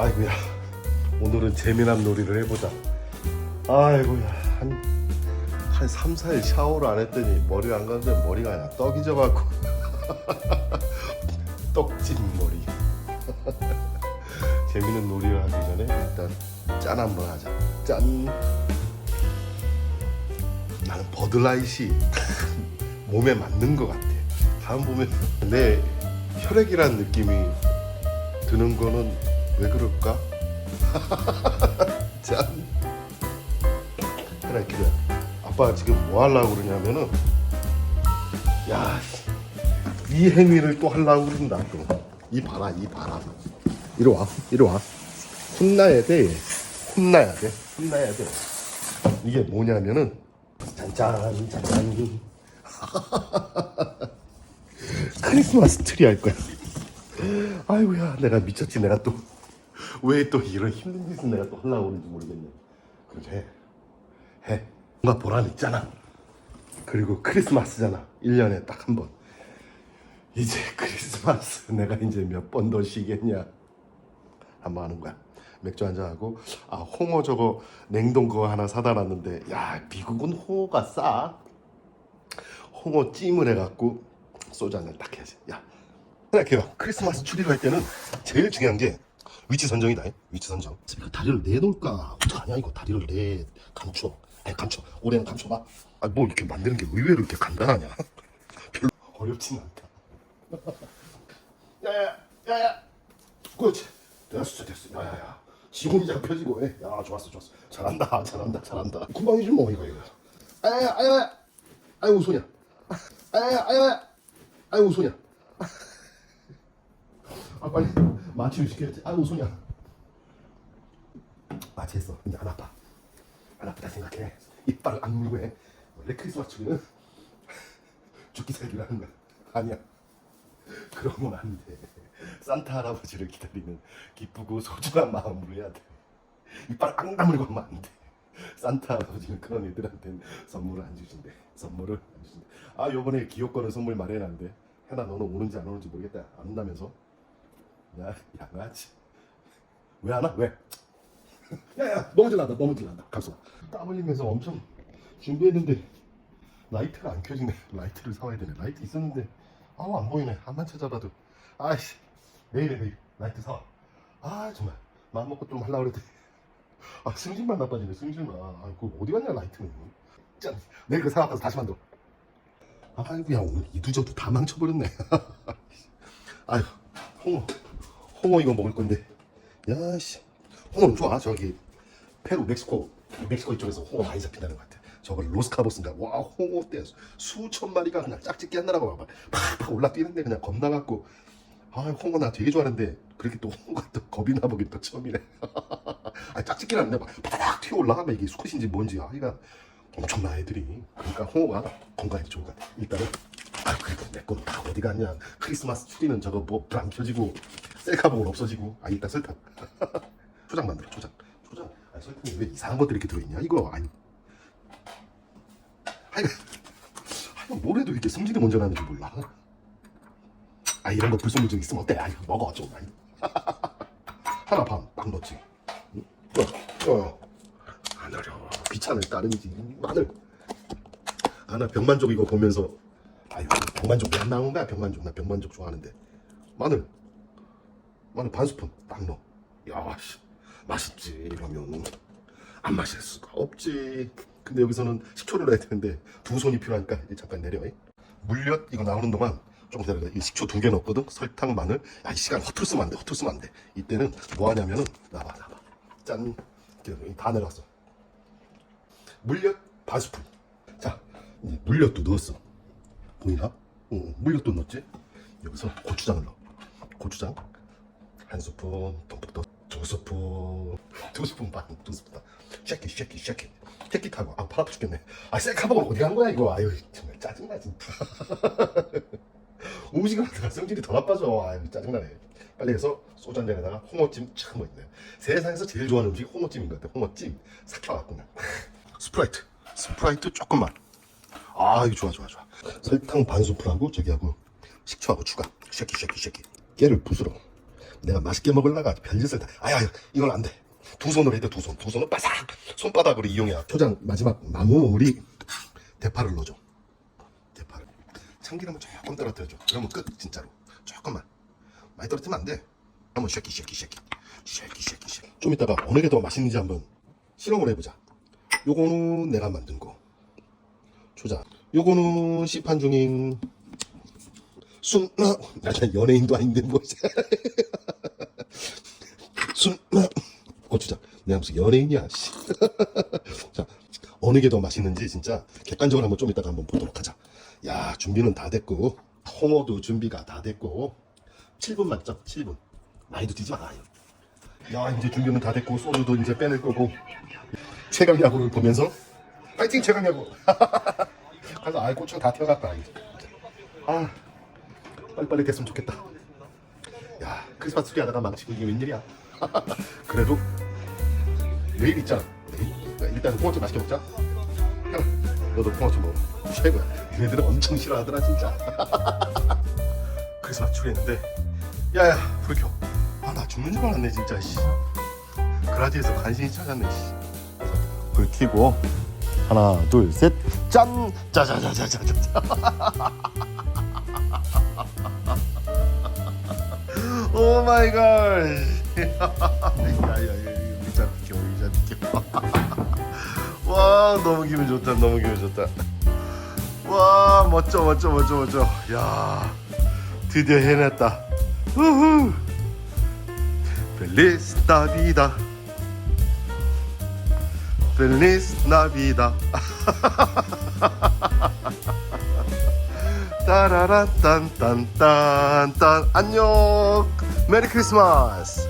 아이고야 오늘은 재미난 놀이를 해보자. 아이고야 한, 한 3, 4일 샤워를 안 했더니 머리를 안 감는데 머리가 그냥 떡이 져갖고. 떡진 머리. 재미있는 놀이를 하기 전에 일단 짠 한번 하자. 짠. 나는 버드라이시 몸에 맞는 것 같아. 다음 보면 내 혈액이란 느낌이 드는 거는 왜 그럴까? 짠. 그래 그래. 아빠가 지금 뭐 하려고 그러냐면은 야, 이 행위를 또 하려고 그런다 또. 이 봐라 이 봐라. 이리 와 이리 와. 혼나야 돼. 혼나야 돼. 혼나야 돼. 이게 뭐냐면은 짠짠 짠짠. 크리스마스 트리 할 거야. 아이고야 내가 미쳤지 내가 또 왜 또 이런 힘든 짓을 내가 또 하려고 그러는지 모르겠네. 그래. 해. 뭔가 보람 있잖아. 그리고 크리스마스잖아. 1년에 딱 한 번. 이제 크리스마스 내가 이제 몇 번 더 쉬겠냐? 한번 하는 거야. 맥주 한잔 하고 아 홍어 저거 냉동 그거 하나 사다 놨는데 야 미국은 홍어가 싸. 홍어 찜을 해갖고 소주 한잔 딱 해야지. 야 생각해요. 크리스마스 추리를 할 때는 제일 중요한 게 위치 선정이다. 위치 선정. 내가 다리를 내놓을까? 어떡하냐 이거 다리를 내 감춰. 아니 감춰. 올해는 감춰봐. 아뭐 이렇게 만드는 게 의외로 이렇게 간단하냐? 별로 어렵진 않다. 야야 야야. 그렇지. 됐어 됐어. 야야야. 지공이 잡혀지고 해. 야 좋았어 좋았어. 잘한다 잘한다 잘한다. 금방이지 뭐 이거 이거. 아야야 아야야. 아이고 소냐. 아야야 아야야. 아이고 소냐. 아 빨리 마취를 시켜야지 아유 손이야 마취했어. 근데 안 아파. 안 아프다 생각해. 이빨을 안 물고 해. 원래 크리스마스 트리는 죽기 살기라는 거야. 아니야. 그러면 안돼. 산타 할아버지를 기다리는 기쁘고 소중한 마음으로 해야 돼. 이빨 안 다물고 하면 안 돼. 산타 할아버지는 그런 애들한테는 선물을 안 주신대. 선물을 안 주신대. 아 요번에 기업거는 선물 마련한대 해나 너는 오는지 안 오는지 모르겠다. 안 온다면서 야, 양아치. 왜 안 와? 왜? 야, 야, 너무 질난다, 너무 질난다. 감소. 땀 흘리면서 엄청 준비했는데 라이트가 안 켜지네. 라이트를 사와야 되네. 라이트 있었는데 아우 안 보이네. 한만 찾아봐도 아이씨 내일에 내일 라이트 사와. 아 정말 마음 먹고 좀 하려고 그랬더니 아 승질만 나빠지네. 승질만. 아 그거 어디 갔냐 라이트는. 짠. 내일 그 사와서 다시 만들어. 아이고야 오늘 이두저도 다 망쳐버렸네. 아유 홍어. 홍어 이거 먹을 건데. 야씨. 홍어는 좋아. 저기 페루 멕시코 멕시코 이쪽에서 홍어 많이 잡힌다는 것 같아. 저걸 로스카보스인가? 와 홍어 때 수천 마리가 그냥 짝짓기 한다라고 막 팍팍 올라뛰는데 그냥 겁나갖고. 아 홍어 나 되게 좋아하는데 그렇게 또 홍어가 또 겁이 나보긴 또 처음이네. 아 짝짓기를 하는데 막 바닥 튀어 올라가면 이게 수컷인지 뭔지 아 이가 엄청나 애들이. 그러니까 홍어가 건강에 좋은 것 같아. 일단은. 아 그래도 내건 다 어디 갔냐. 크리스마스 트리는 저거 뭐 불안 켜지고 셀카봉은 없어지고. 아 이따 설탕 초장 만들어 초장. 초장. 아니 설탕이 왜 이상한 것들이 이렇게 들어있냐? 이거 아니. 아니 아니 뭘 해도 이렇게 성질이 먼저 나는지 몰라. 아 이런 거 불순물 좀 있으면 어때? 아이 먹어 좀. 아이. 하나 반딱 넣지. 응? 어, 어. 안 어려워 귀찮을 따름이지. 마늘. 아나 병만족 이거 보면서. 아유 병만족 왜 안 나온 거야? 병만족. 나 병만족 좋아하는데. 마늘 마늘 반 스푼 딱 넣어. 야 씨, 맛있지 이러면. 안 마실 수가 없지. 근데 여기서는 식초를 넣어야 되는데 두 손이 필요하니까 잠깐 내려. 물엿 이거 나오는 동안 조금 기다려 이 식초 두 개 넣었거든? 설탕 마늘. 야 이 시간 허투루 쓰면 안돼 허투루 쓰면 안돼. 이때는 뭐 하냐면은 나봐 나봐 짠. 이렇게 다 내려왔어. 물엿 반 스푼. 자 물엿도 넣었어. 보이나? 응, 물엿도 넣었지? 여기서 고추장을 넣어. 고추장 한 스푼, 넣어. 두 스푼, 두 스푼 반, 두 스푼 반. 쉐키, 쉐키, 쉐키. 쉐키 타고 아, 팔 아파 죽겠네. 아, 셀카봉은 어디 간 거야 이거? 아유, 정말 짜증나 진짜. 음식을 하다가 성질이 더 나빠져. 아유, 짜증나네. 빨리 해서 소주 한 잔에다가 홍어찜 참 멋있네. 세상에서 제일 좋아하는 음식이 홍어찜인 것 같아. 홍어찜 그냥. 스프라이트, 스프라이트 조금만. 아 이거 좋아 좋아 좋아 설탕 반 스푼하고 저기하고 식초하고 추가 쉐키 쉐키 쉐키 깨를 부스러 내가 맛있게 먹으려가 별짓을 다 아야 이건 안 돼. 두 손으로 해야 돼 두 손. 두 손을 바삭! 손바닥으로 이용해야 초장 마지막 마무리 대파를 넣어줘. 대파를. 참기름을 조금 떨어뜨려줘. 그러면 끝 진짜로. 조금만. 많이 떨어뜨리면 안 돼. 한번 쉐키 쉐키 쉐키. 쉐키 쉐키 쉐키. 좀 이따가 어느 게 더 맛있는지 한번 실험을 해보자. 요거는 내가 만든 거. 초장 요거는 시판 중인 순, 나, 연예인도 아닌데 뭐. 순, 나, 고추장. 내가 무슨 연예인이야, 씨. 자, 어느 게 더 맛있는지 진짜 객관적으로 한번 좀 이따가 한번 보도록 하자. 야, 준비는 다 됐고, 홍어도 준비가 다 됐고, 7분 맞죠? 7분. 많이도 뛰지 말아요. 야, 이제 준비는 다 됐고, 소주도 이제 빼낼 거고, 최강 야구를 보면서, 파이팅 최강 야구! 가서 아예 고추가 다 이제. 아. 빨리빨리 됐으면 좋겠다. 야, 크리스마스 트리 하다가 망치고 이게 웬일이야? 그래도 내일 있잖아. 내일. 그러니까 일단 콩어치 맛있게 먹자. 야, 너도 콩어치 먹어. 최고야. 얘네들은 엄청 싫어하더라 진짜. 트리 했는데, 야야, 불 켜. 아, 나 죽는 줄 알았네 진짜. 씨. 그라지에서 간신히 찾았네. 씨. 불 켜고 하나, 둘, 셋, 짠, 짜자자자자자. 오 마이 갓. 야야야 의자 비켜 의자 비켜. 와 너무 기분 좋다 너무 기분 좋다. 와 멋져 멋져 멋져 멋져. 야 드디어 해냈다. 우후. 펠리스 나비다. 펠리스 나비다. 따라란 딴딴딴딴 안녕 메리 크리스마스